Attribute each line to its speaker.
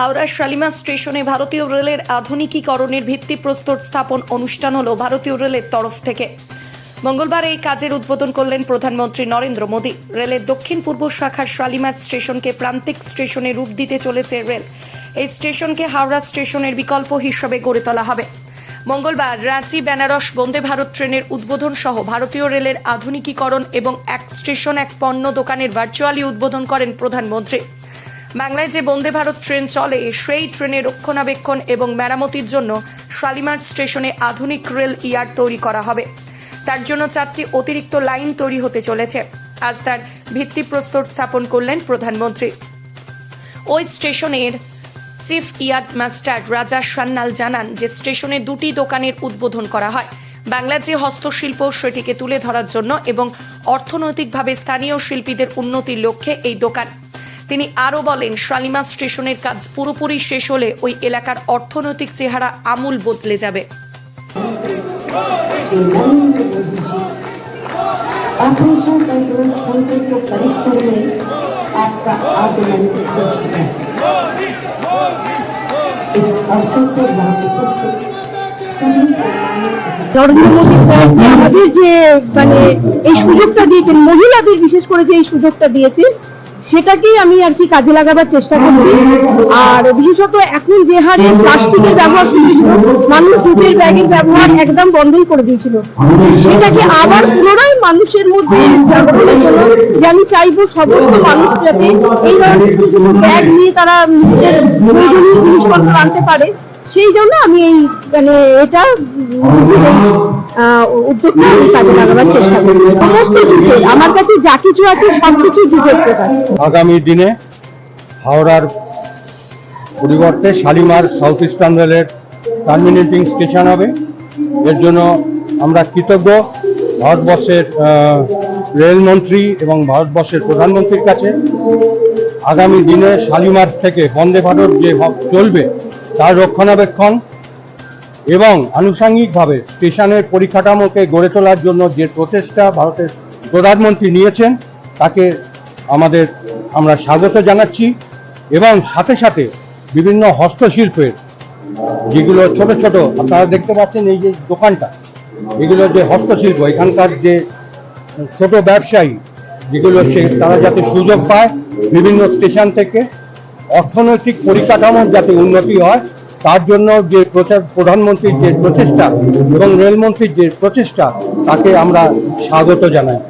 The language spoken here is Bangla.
Speaker 1: হাওড়া শালিমার স্টেশনে ভারতীয় রেলের আধুনিকীকরণের ভিত্তিপ্রস্তর স্থাপন অনুষ্ঠান হল ভারতীয় রেলের তরফ থেকে। মঙ্গলবার এই কাজের উদ্বোধন করলেন প্রধানমন্ত্রী নরেন্দ্র মোদী। রেলের দক্ষিণ পূর্ব শাখার শালিমার স্টেশনকে প্রান্তিক স্টেশনে রূপ দিতে চলেছে রেল। এই স্টেশনকে হাওড়া স্টেশনের বিকল্প হিসেবে গড়ে তোলা হবে। মঙ্গলবার রাঁচি, বেনারস, বন্দে ভারত ট্রেনের উদ্বোধন সহ ভারতীয় রেলের আধুনিকীকরণ এবং এক স্টেশন, এক পণ্য দোকানের ভার্চুয়ালি উদ্বোধন করেন প্রধানমন্ত্রী। বাংলায় যে বন্দে ভারত ট্রেন চলে, সেই ট্রেনের রক্ষণাবেক্ষণ এবং মেরামতির জন্য শালিমার স্টেশনে আধুনিক রেল ইয়ার্ড তৈরি করা হবে। তার জন্য চারটি অতিরিক্ত লাইন তৈরি হতে চলেছে। আজ তার ভিত্তিপ্রস্তর স্থাপন করলেন প্রধানমন্ত্রী। ওই স্টেশনের চিফ ইয়ার্ড মাস্টার রাজা সান্নাল জানান যে স্টেশনে দুটি দোকানের উদ্বোধন করা হয়। বাংলার যে হস্তশিল্প, সেটিকে তুলে ধরার জন্য এবং অর্থনৈতিকভাবে স্থানীয় শিল্পীদের উন্নতির লক্ষ্যে এই দোকান। তিনি আরও বলেন শালিমা স্টেশনের কাজ পুরোপুরি শেষ হলে ওই এলাকার অর্থনৈতিক চেহারা আমূল বদলে যাবে
Speaker 2: Shri Narendra Modi ji operation control centre के परिसर में आपका आगमन कर चुका है इस अवसर पर यहाँ उपस्थित सभी गणमान्य
Speaker 3: নরেন্দ্র মোদী স্যার যে আমাদের যে মানে এই সুযোগটা দিয়েছেন মহিলাদের বিশেষ করে যে এই সুযোগটা দিয়েছেন সেটাকেই আমি আর কি কাজে লাগাবার চেষ্টা করছি। আর বিশেষত এখন যে হারে প্লাস্টিকের ব্যবহার শুরু হয়েছিল মানুষ জুটের ব্যাগের ব্যবহার একদম বন্ধই করে দিয়েছিল। সেটাকে আবার পুনরায় মানুষের মধ্যে যে আমি চাইব সমস্ত মানুষ যাতে এই ধরনের ব্যাগ নিয়ে তারা নিজেদের প্রয়োজনীয় জিনিসপত্র আনতে পারে। সেই জন্য আমি এই মানে এটা নিজের এই, উদ্যোগটা আমি কাজে লাগাবার চেষ্টা করছি। সমস্ত যুগের আমার কাছে যা কিছু আছে সবকিছু যুগের প্রকার
Speaker 4: আগামী দিনে হাওড়ার পরিবর্তে শালিমার সাউথ ইস্টার্ন রেলের টার্মিনেটিং স্টেশন হবে। এর জন্য আমরা কৃতজ্ঞ ভারতবর্ষের রেলমন্ত্রী এবং ভারতবর্ষের প্রধানমন্ত্রীর কাছে। আগামী দিনে শালিমার থেকে বন্দে ভারত যে চলবে তার রক্ষণাবেক্ষণ এবং আনুষঙ্গিকভাবে স্টেশনের পরিকাঠামোকে গড়ে তোলার জন্য যে প্রচেষ্টা ভারতের প্রধানমন্ত্রী নিয়েছেন, তাকে আমাদের আমরা স্বাগত জানাচ্ছি এবং সাথে সাথে বিভিন্ন হস্তশিল্পের যেগুলো ছোট ছোট, আপনারা দেখতে পাচ্ছেন এই যে দোকানটা, এগুলো যে হস্তশিল্প, এখানকার যে ছোট ব্যবসায়ী যেগুলো সে, তারা যাতে সুযোগ পায় বিভিন্ন স্টেশন থেকে অর্থনৈতিক পরিকাঠামোর যাতে উন্নতি হয়, তার জন্য যে প্রধানমন্ত্রীর যে প্রচেষ্টা এবং রেলমন্ত্রীর যে প্রচেষ্টা, তাকে আমরা স্বাগত জানাই।